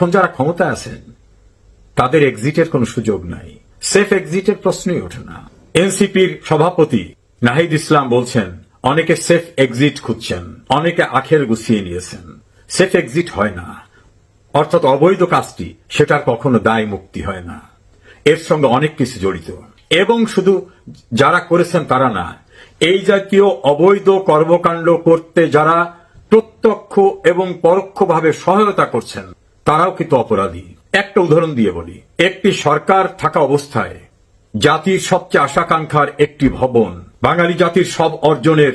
এখন যারা ক্ষমতায় আছেন, তাদের এক্সিটের কোনো সুযোগ নাই। সেফ এক্সিটের প্রশ্নই ওঠে না। এনসিপির সভাপতি নাহিদ ইসলাম বলছেন, অনেকে সেফ এক্সিট খুঁজছেন, অনেকে আখের গুছিয়ে নিয়েছেন। সেফ এক্সিট হয় না। অর্থাৎ অবৈধ কাজটি সেটার কখনো দায় মুক্তি হয় না। এর সঙ্গে অনেক কিছু জড়িত। এবং শুধু যারা করেছেন তারা না, এই জাতীয় অবৈধ কর্মকাণ্ড করতে যারা প্রত্যক্ষ এবং পরোক্ষভাবে সহায়তা করছেন তারাও কিন্তু অপরাধী। একটা উদাহরণ দিয়ে বলি। একটি সরকার থাকা অবস্থায় জাতির সবচেয়ে আশাকাঙ্ক্ষার একটি ভবন, বাঙালি জাতির সব অর্জনের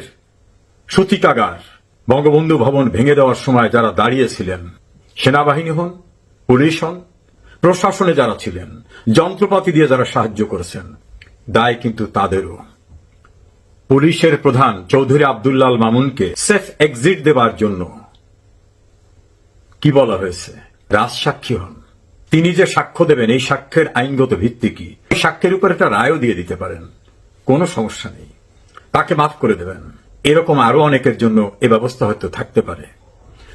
সূতিকাগার, বঙ্গবন্ধু ভবন ভেঙে দেওয়ার সময় যারা দাঁড়িয়েছিলেন, সেনাবাহিনী হন, পুলিশ হন, প্রশাসনে যারা ছিলেন, যন্ত্রপাতি দিয়ে যারা সাহায্য করেছেন, দায় কিন্তু তাদেরও। পুলিশের প্রধান চৌধুরী আবদুল্লাল মামুনকে সেফ এক্সিট দেবার জন্য কি বলা হয়েছে? রাজসাক্ষী হন। তিনি যে সাক্ষ্য দেবেন, এই সাক্ষ্যের আইনগত ভিত্তি কি? সাক্ষ্যের উপর একটা রায়ও দিয়ে দিতে পারেন। কোনো সমস্যা নেই। তাকে মাফ করে দেবেন। এরকম আরও অনেকের জন্য এ ব্যবস্থা হয়তো থাকতে পারে।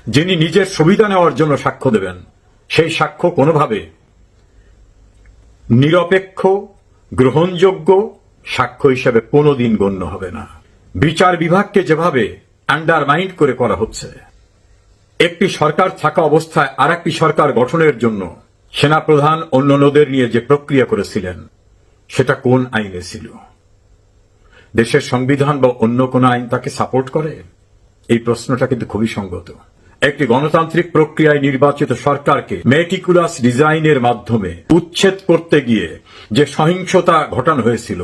যিনি নিজের সুবিধা নেওয়ার জন্য সাক্ষ্য দেবেন, সেই সাক্ষ্য কোনোভাবে নিরপেক্ষ, গ্রহণযোগ্য সাক্ষ্য হিসেবে কোনোদিন গণ্য হবে না। বিচার বিভাগকে যেভাবে আন্ডারমাইন্ড করে করা হচ্ছে একটি সরকার থাকা অবস্থায় আর একটি সরকার গঠনের জন্য সেনাপ্রধান অন্যান্যদের নিয়ে যে প্রক্রিয়া করেছিলেন, সেটা কোন আইনে ছিল? দেশের সংবিধান বা অন্য কোন আইন তাকে সাপোর্ট করে? এই প্রশ্নটা কিন্তু খুবই সঙ্গত। একটি গণতান্ত্রিক প্রক্রিয়ায় নির্বাচিত সরকারকে মেটিকুলাস ডিজাইনের মাধ্যমে উচ্ছেদ করতে গিয়ে যে সহিংসতা ঘটানো হয়েছিল,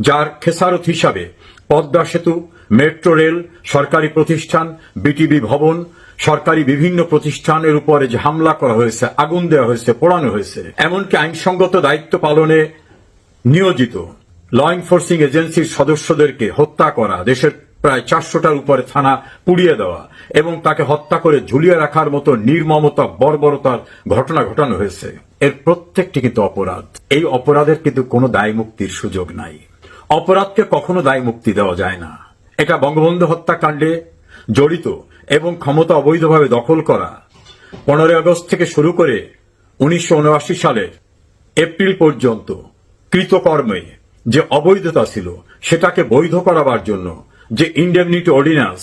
যার খেসারত হিসাবে পদ্মা সেতু, মেট্রো রেল, সরকারি প্রতিষ্ঠান বিটিবি ভবন সরকারি বিভিন্ন প্রতিষ্ঠানের উপরে যে হামলা করা হয়েছে, আগুন দেওয়া হয়েছে, পোড়ানো হয়েছে, এমনকি আইনসঙ্গত দায়িত্ব পালনে নিয়োজিত ল এনফোর্সিং এজেন্সির সদস্যদেরকে হত্যা করা, দেশের প্রায় চারশোটার উপরে থানা পুড়িয়ে দেওয়া এবং তাকে হত্যা করে ঝুলিয়ে রাখার মতো নির্মমতা, বর্বরতার ঘটনা ঘটানো হয়েছে। এর প্রত্যেকটি কিন্তু অপরাধ। এই অপরাধের কিন্তু কোনো দায় মুক্তির সুযোগ নাই। অপরাধকে কখনো দায় মুক্তি দেওয়া যায় না। এটা বঙ্গবন্ধু হত্যাকাণ্ডে জড়িত এবং ক্ষমতা অবৈধভাবে দখল করা। পনেরোই আগস্ট থেকে শুরু করে উনিশশো সালের এপ্রিল পর্যন্ত কৃতকর্মে যে অবৈধতা ছিল, সেটাকে বৈধ করাবার জন্য যে ইন্ডেমনিটি অর্ডিন্যান্স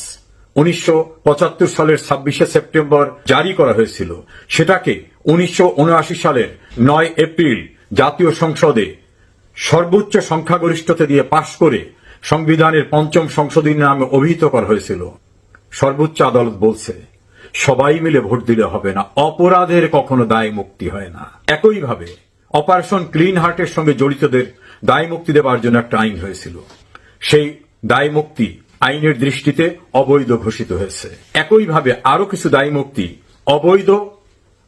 উনিশশো পঁচাত্তর সালের ছাব্বিশে সেপ্টেম্বর জারি করা হয়েছিল, সেটাকে উনিশশো উনআশি সালের নয় এপ্রিল জাতীয় সংসদে সর্বোচ্চ সংখ্যাগরিষ্ঠতা দিয়ে পাশ করে সংবিধানের পঞ্চম সংশোধনী নামে অভিহিত করা হয়েছিল। সর্বোচ্চ আদালত বলছে, সবাই মিলে ভোট দিলে হবে না, অপরাধের কখনো দায় মুক্তি হয় না। একইভাবে, অপারেশন ক্লিন হার্টের সঙ্গে জড়িতদের দায় মুক্তি দেওয়ার জন্য একটা আইন হয়েছিল। সেই দায় মুক্তি আইনের দৃষ্টিতে অবৈধ ঘোষিত হয়েছে। একইভাবে আরও কিছু দায় মুক্তি অবৈধ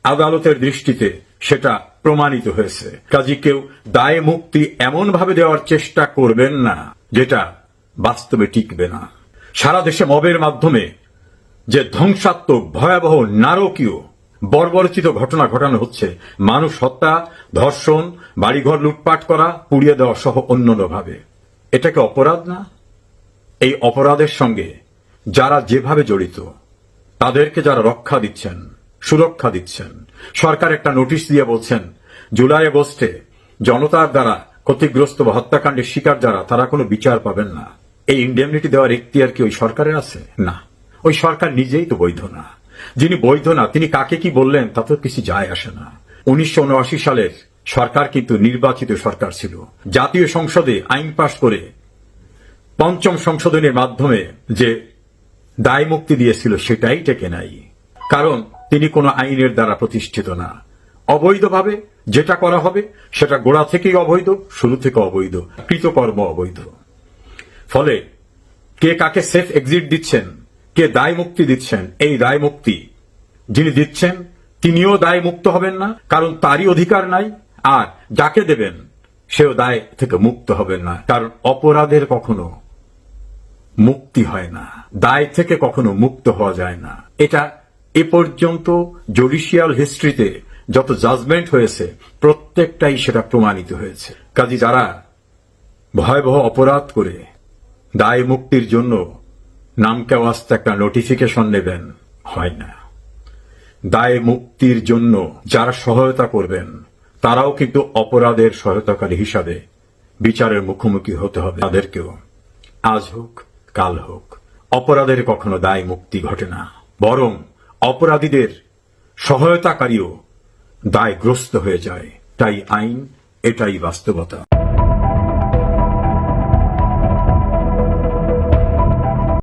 আদালতের দৃষ্টিতে সেটা প্রমাণিত হয়েছে। কাজী কেউ দায় মুক্তি এমনভাবে দেওয়ার চেষ্টা করবেন না, যেটা বাস্তবে টিকবে না। সারা দেশে মবের মাধ্যমে যে ধ্বংসাত্মক, ভয়াবহ, নারকীয়, বর্বরচিত ঘটনা ঘটানো হচ্ছে, মানুষ হত্যা, ধর্ষণ, বাড়িঘর লুটপাট করা, পুড়িয়ে দেওয়া সহ অন্যান্য ভাবে এটাকে অপরাধ না? এই অপরাধের সঙ্গে যারা যেভাবে জড়িত, তাদেরকে যারা রক্ষা দিচ্ছেন, সুরক্ষা দিচ্ছেন, সরকার একটা নোটিশ দিয়ে বলছেন, জুলাই আগস্টে জনতার দ্বারা ক্ষতিগ্রস্ত বা হত্যাকাণ্ডের শিকার যারা, তারা কোনো বিচার পাবেন না। এই ইন্ডেমনিটি দেওয়ার এখতিয়ার কি ওই সরকারের আছে? না। ওই সরকার নিজেই তো বৈধ না। যিনি বৈধ না তিনি কাকে কি বললেন তাতে কিছু যায় আসে না। উনিশশো সালের সরকার কিন্তু নির্বাচিত সরকার ছিল। জাতীয় সংসদে আইন পাশ করে পঞ্চম সংশোধনের মাধ্যমে যে দায় মুক্তি দিয়েছিল সেটাই টেকে নাই। কারণ তিনি কোনো আইনের দ্বারা প্রতিষ্ঠিত না। অবৈধভাবে যেটা করা হবে সেটা গোড়া থেকেই অবৈধ শুরু থেকে অবৈধ কৃতকর্ম অবৈধ। ফলে কে কাকে সেফ এক্সিট দিচ্ছেন, কে দায় মুক্তি দিচ্ছেন, এই দায় মুক্তি যিনি দিচ্ছেন, তিনিও দায় মুক্ত হবেন না, কারণ তারই অধিকার নাই, আর যাকে দেবেন, সেও দায় থেকে মুক্ত হবেন না, কারণ অপরাধের কখনো মুক্তি হয় না, দায় থেকে কখনো মুক্ত হওয়া যায় না। এটা এ পর্যন্ত জুডিশিয়াল হিস্ট্রিতে যত জাজমেন্ট হয়েছে, প্রত্যেকটাই সেটা প্রমাণিত হয়েছে। কাজী যারা ভয়াবহ অপরাধ করে দায় মুক্তির জন্য নাম কেওয়াস্তে একটা নোটিফিকেশন নেবেন। হয় না। দায় মুক্তির জন্য যারা সহায়তা করবেন, তারাও কিন্তু অপরাধের সহায়তাকারী হিসাবে বিচারের মুখোমুখি হতে হবে। তাদেরকেও। আজ হোক, কাল হোক, অপরাধের কখনো দায় মুক্তি ঘটে না। বরং অপরাধীদের সহায়তাকারীও দায়গ্রস্ত হয়ে যায়। তাই আইন এটাই বাস্তবতা।